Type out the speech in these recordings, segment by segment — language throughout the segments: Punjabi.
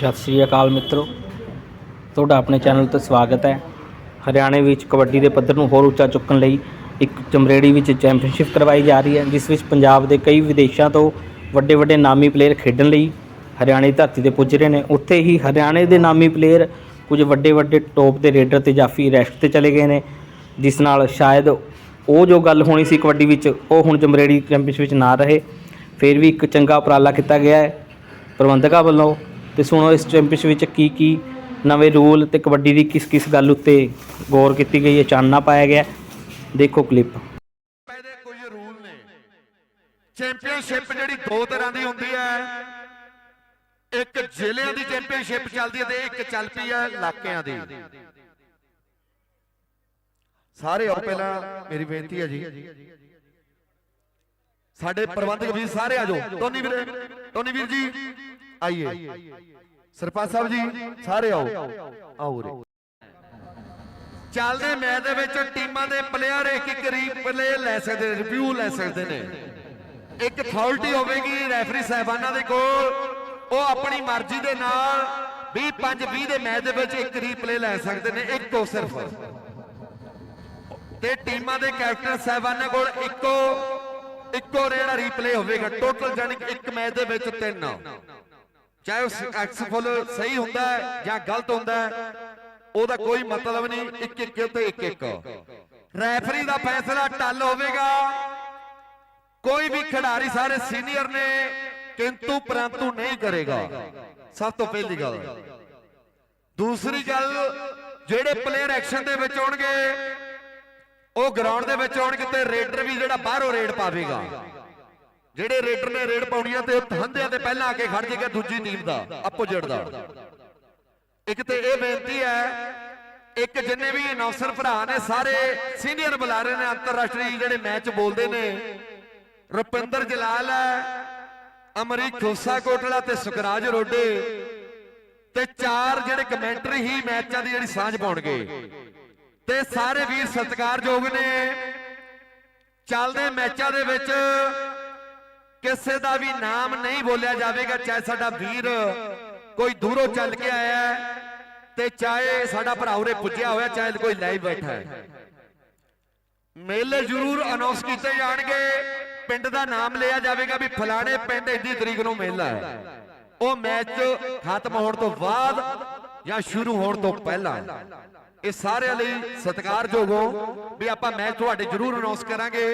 ਸਤਿ ਸ੍ਰੀ ਅਕਾਲ ਮਿੱਤਰੋ। ਤੁਹਾਡਾ ਆਪਣੇ ਚੈਨਲ ਤੇ ਸਵਾਗਤ ਹੈ। ਹਰਿਆਣੇ ਵਿੱਚ ਕਬੱਡੀ ਦੇ ਪੱਧਰ ਨੂੰ ਹੋਰ ਉੱਚਾ ਚੁੱਕਣ ਲਈ ਇੱਕ ਚਮਰੇੜੀ ਵਿੱਚ ਚੈਂਪੀਅਨਸ਼ਿਪ ਕਰਵਾਈ ਜਾ ਰਹੀ ਹੈ, ਜਿਸ ਵਿੱਚ ਪੰਜਾਬ ਦੇ ਕਈ ਵਿਦੇਸ਼ਾਂ ਤੋਂ ਵੱਡੇ ਵੱਡੇ ਨਾਮੀ ਪਲੇਅਰ ਖੇਡਣ ਲਈ ਹਰਿਆਣੇ ਦੀ ਧਰਤੀ ਤੇ ਪੁੱਜ ਰਹੇ ਨੇ। ਉੱਥੇ ਹੀ ਹਰਿਆਣੇ ਦੇ ਨਾਮੀ ਪਲੇਅਰ ਕੁਝ ਵੱਡੇ ਵੱਡੇ ਟੌਪ ਦੇ ਰੇਡਰ ਤੇ ਜਾਫੀ ਰੈਸਟ ਤੇ ਚਲੇ ਗਏ ਨੇ, ਜਿਸ ਨਾਲ ਸ਼ਾਇਦ ਉਹ ਜੋ ਗੱਲ ਹੋਣੀ ਸੀ ਕਬੱਡੀ ਵਿੱਚ, ਉਹ ਹੁਣ ਚਮਰੇੜੀ ਚੈਂਪੀਅਨਸ਼ਿਪ ਵਿੱਚ ਨਾ ਰਹੇ। ਫਿਰ ਵੀ ਇੱਕ ਚੰਗਾ ਉਪਰਾਲਾ ਕੀਤਾ ਗਿਆ ਹੈ। ਪ੍ਰਬੰਧਕਾਂ ਵੱਲੋਂ ਤੇ ਸੁਣੋ, ਇਸ ਚੈਂਪੀਅਨਸ਼ਿਪ ਵਿੱਚ ਕੀ ਕੀ ਨਵੇਂ ਰੂਲ ਤੇ ਕਬੱਡੀ ਦੀ ਕਿਸ ਕਿਸ ਗੱਲ ਉੱਤੇ ਗੌਰ ਕੀਤੀ ਗਈ ਹੈ, ਚਾਨਣਾ ਪਾਇਆ ਗਿਆ। ਦੇਖੋ ਕਲਿੱਪ ਇਹਦੇ ਕੁਝ ਰੂਲ ਨੇ। ਚੈਂਪੀਅਨਸ਼ਿਪ ਜਿਹੜੀ ਦੋ ਤਰ੍ਹਾਂ ਦੀ ਹੁੰਦੀ ਹੈ। ਇੱਕ ਜ਼ਿਲ੍ਹਿਆਂ ਦੀ ਚੈਂਪੀਅਨਸ਼ਿਪ ਚੱਲਦੀ ਹੈ ਤੇ ਇੱਕ ਚੱਲ ਪਈ ਹੈ ਇਲਾਕਿਆਂ ਦੀ। ਸਾਰੇ ਆਓ ਪਹਿਲਾਂ, ਮੇਰੀ ਬੇਨਤੀ ਹੈ ਜੀ। ਸਾਡੇ ਪ੍ਰਬੰਧਕ ਵੀਰ ਸਾਰੇ ਆ ਜਾਓ। ਟੋਨੀ ਵੀਰੇ ਟੋਨੀ ਵੀਰ ਜੀ। ਆਈਏ ਸਰਪੰਚ ਸਾਹਿਬ ਜੀ ਸਾਰੇ ਆਓ ਆਓ ਰੇ ਚੱਲਦੇ ਮੈਚ ਦੇ ਵਿੱਚ ਟੀਮਾਂ ਦੇ ਪਲੇਅਰ ਇੱਕ ਇੱਕ ਰੀਪਲੇ ਲੈ ਸਕਦੇ ਨੇ ਰਿਵਿਊ ਲੈ ਸਕਦੇ ਨੇ। ਇੱਕ ਅਥਾਰਟੀ ਹੋਵੇਗੀ ਰੈਫਰੀ ਸਾਹਿਬਾਨਾਂ ਦੇ ਕੋਲ। ਉਹ ਆਪਣੀ ਮਰਜ਼ੀ ਦੇ ਨਾਲ 20 5 20 ਦੇ ਮੈਚ ਦੇ ਵਿੱਚ ਇੱਕ ਰੀਪਲੇ ਲੈ ਸਕਦੇ ਨੇ ਇੱਕੋ ਸਿਰਫ। ਤੇ ਟੀਮਾਂ ਦੇ ਕੈਪਟਨ ਸਾਹਿਬਾਨਾਂ ਕੋਲ ਇੱਕੋ ਇੱਕੋ ਜਿਹੜਾ ਰੀਪਲੇ ਹੋਵੇਗਾ। ਟੋਟਲ ਜਾਨੀ ਕਿ ਇੱਕ ਮੈਚ ਦੇ ਵਿੱਚ ਤਿੰਨ। ਚਾਹੇ ਉਹ ਐਕਸਫੁਲ ਸਹੀ ਹੁੰਦਾ ਹੈ ਜਾਂ ਗਲਤ ਹੁੰਦਾ ਹੈ, ਉਹਦਾ ਕੋਈ ਮਤਲਬ ਨਹੀਂ, ਇੱਕ ਇੱਕ ਤੇ ਇੱਕ ਇੱਕ। ਰੈਫਰੀ ਦਾ ਫੈਸਲਾ ਟੱਲ ਹੋਵੇਗਾ। ਕੋਈ ਵੀ ਖਿਡਾਰੀ ਸਾਰੇ ਸੀਨੀਅਰ ਨੇ, ਕਿੰਤੂ ਪਰੰਤੂ ਨਹੀਂ ਕਰੇਗਾ। ਸਭ ਤੋਂ ਪਹਿਲੀ ਗੱਲ। ਦੂਸਰੀ ਗੱਲ, ਜਿਹੜੇ ਪਲੇਅਰ ਐਕਸ਼ਨ ਦੇ ਵਿੱਚ ਆਉਣਗੇ ਉਹ ਗਰਾਊਂਡ ਦੇ ਵਿੱਚ ਆਉਣਗੇ ਤੇ ਰੇਡਰ ਵੀ ਜਿਹੜਾ ਬਾਹਰੋਂ ਰੇਡ ਪਾਵੇਗਾ। ਜਿਹੜੇ ਰੇਡਰ ਨੇ ਰੇਡ ਪਾਉਣੀਆਂ ਤੇ ਉਹ ਹੰਦਿਆਂ ਤੇ ਪਹਿਲਾਂ ਆ ਕੇ ਖੜ ਜਾਏਗਾ ਦੂਜੀ ਟੀਮ ਦਾ ਆਪੋਜੀਟ ਦਾ। ਇੱਕ ਤੇ ਇਹ ਬੇਨਤੀ ਹੈ, ਇੱਕ ਜਿੰਨੇ ਵੀ ਅਨਾਉਂਸਰ ਭਰਾ ਨੇ, ਸਾਰੇ ਸੀਨੀਅਰ ਬੁਲਾਰੇ ਨੇ, ਅੰਤਰਰਾਸ਼ਟਰੀ ਜਿਹੜੇ ਮੈਚ ਬੋਲਦੇ ਨੇ, ਰੁਪਿੰਦਰ ਜਲਾਲ ਹੈ ਅਮਰੀਕ ਖੋਸਾ ਕੋਟਲਾ ਤੇ ਸੁਖਰਾਜ ਰੋਡੇ, ਤੇ ਚਾਰ ਜਿਹੜੇ ਕਮੈਂਟਰੀ ਹੀ ਮੈਚਾਂ ਦੀ ਜਿਹੜੀ ਸਾਂਝ ਪਾਉਣਗੇ। ਤੇ ਸਾਰੇ ਵੀਰ ਸਤਿਕਾਰਯੋਗ ਨੇ, ਚੱਲਦੇ ਮੈਚਾਂ ਦੇ ਵਿੱਚ ਕਿਸੇ ਦਾ ਵੀ ਨਾਮ ਨਹੀਂ ਬੋਲਿਆ ਜਾਵੇਗਾ, ਚਾਹੇ ਸਾਡਾ ਵੀਰ ਕੋਈ ਦੂਰੋਂ ਚੱਲ ਕੇ ਆਇਆ ਤੇ ਚਾਹੇ ਸਾਡਾ ਭਰਾ ਉਰੇ ਪੁੱਜਿਆ ਹੋਇਆ, ਚਾਹੇ ਕੋਈ ਲਾਈਵ ਬੈਠਾ ਹੈ। ਮੇਲੇ ਜ਼ਰੂਰ ਅਨਾਉਂਸ ਕੀਤੇ ਜਾਣਗੇ। ਪਿੰਡ ਦਾ ਨਾਮ ਲਿਆ ਜਾਵੇਗਾ ਵੀ ਫਲਾਣੇ ਪਿੰਡ ਇੰਨੀ ਤਰੀਕ ਨੂੰ ਮੇਲਾ ਹੈ। ਉਹ ਮੈਚ ਖਤਮ ਹੋਣ ਤੋਂ ਬਾਅਦ ਜਾਂ ਸ਼ੁਰੂ ਹੋਣ ਤੋਂ ਪਹਿਲਾਂ। ਇਹ ਸਾਰਿਆਂ ਲਈ ਸਤਿਕਾਰਯੋਗ ਹੋ ਵੀ ਆਪਾਂ ਮੈਚ ਤੁਹਾਡੇ ਜ਼ਰੂਰ ਅਨਾਉਂਸ ਕਰਾਂਗੇ।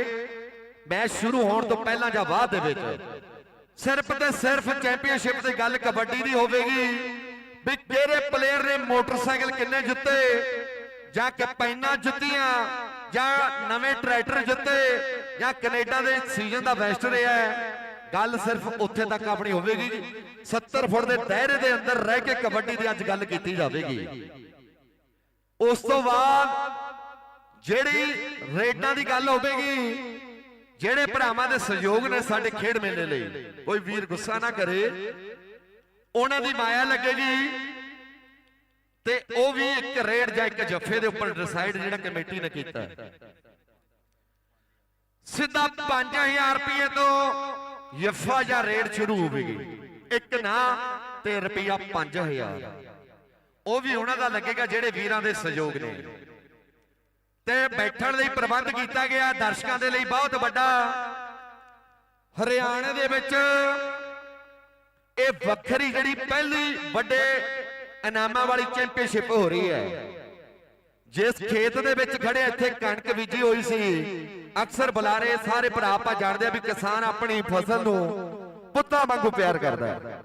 ਮੈਚ ਸ਼ੁਰੂ ਹੋਣ ਤੋਂ ਪਹਿਲਾਂ ਜਾਂ ਬਾਅਦ ਦੇ ਵਿੱਚ ਸਿਰਫ ਤੇ ਸਿਰਫ ਚੈਂਪੀਅਨਸ਼ਿਪ ਦੀ ਗੱਲ ਕਬੱਡੀ ਦੀ ਹੋਵੇਗੀ। ਵੀ ਕਿਹੜੇ ਪਲੇਅਰ ਨੇ ਮੋਟਰਸਾਈਕਲ ਕਿੰਨੇ ਜਿੱਤੇ, ਜਾਂ ਕਪੈਨਾ ਜਿੱਤੀਆਂ, ਜਾਂ ਨਵੇਂ ਟਰੈਕਟਰ ਜਿੱਤੇ, ਜਾਂ ਕੈਨੇਡਾ ਦੇ ਸੀਜ਼ਨ ਦਾ ਬੈਸਟ ਰਿਹਾ ਗੱਲ ਸਿਰਫ ਉੱਥੇ ਤੱਕ ਆਪਣੀ ਹੋਵੇਗੀ 70 ਫੁੱਟ ਦੇ ਦਾਇਰੇ ਦੇ ਅੰਦਰ ਰਹਿ ਕੇ ਕਬੱਡੀ ਦੀ ਅੱਜ ਗੱਲ ਕੀਤੀ ਜਾਵੇਗੀ। ਉਸ ਤੋਂ ਬਾਅਦ ਜਿਹੜੀ ਰੇਡਾਂ ਦੀ ਗੱਲ ਹੋਵੇਗੀ ਜਿਹੜੇ ਭਰਾਵਾਂ ਦੇ ਸਹਿਯੋਗ ਨੇ ਸਾਡੇ ਖੇਡ ਮੇਲੇ ਲਈ। ਕੋਈ ਵੀਰ ਗੁੱਸਾ ਨਾ ਕਰੇ। ਉਹਨਾਂ ਦੀ ਮਾਇਆ ਲੱਗੇਗੀ। ਤੇ ਉਹ ਵੀ ਇੱਕ ਰੇਡ ਜਾਂ ਇੱਕ ਜੱਫੇ ਦੇ ਉੱਪਰ ਡਿਸਾਈਡ ਜਿਹੜਾ ਕਮੇਟੀ ਨੇ ਕੀਤਾ। ਸਿੱਧਾ 5000 ਰੁਪਏ ਤੋਂ ਜੱਫਾ ਜਾਂ ਰੇਡ ਸ਼ੁਰੂ ਹੋਵੇਗੀ ਇੱਕ ਨਾ ਤੇ ਰੁਪਿਆ 5000 ਉਹ ਵੀ ਉਹਨਾਂ ਦਾ ਲੱਗੇਗਾ ਜਿਹੜੇ ਵੀਰਾਂ ਦੇ ਸਹਿਯੋਗ ਨੇ। ਤੇ ਬੈਠਣ ਲਈ ਪ੍ਰਬੰਧ ਕੀਤਾ ਗਿਆ। ਦਰਸ਼ਕਾਂ ਦੇ ਲਈ ਬਹੁਤ ਵੱਡਾ। ਹਰਿਆਣੇ ਦੇ ਵਿੱਚ ਇਹ ਵੱਖਰੀ ਜਿਹੜੀ ਪਹਿਲੀ ਵੱਡੇ ਇਨਾਮਾਂ ਵਾਲੀ ਚੈਂਪੀਅਨਸ਼ਿਪ ਹੋ ਰਹੀ ਹੈ। ਜਿਸ ਖੇਤ ਦੇ ਵਿੱਚ ਖੜੇ ਇੱਥੇ ਕਣਕ ਬੀਜੀ ਹੋਈ ਸੀ। ਅਕਸਰ ਬੁਲਾਰੇ ਸਾਰੇ ਭਰਾ ਆਪਾਂ ਜਾਣਦੇ ਆ ਵੀ ਕਿਸਾਨ ਆਪਣੀ ਫਸਲ ਨੂੰ ਪੁੱਤਾਂ ਵਾਂਗੂ ਪਿਆਰ ਕਰਦਾ ਹੈ।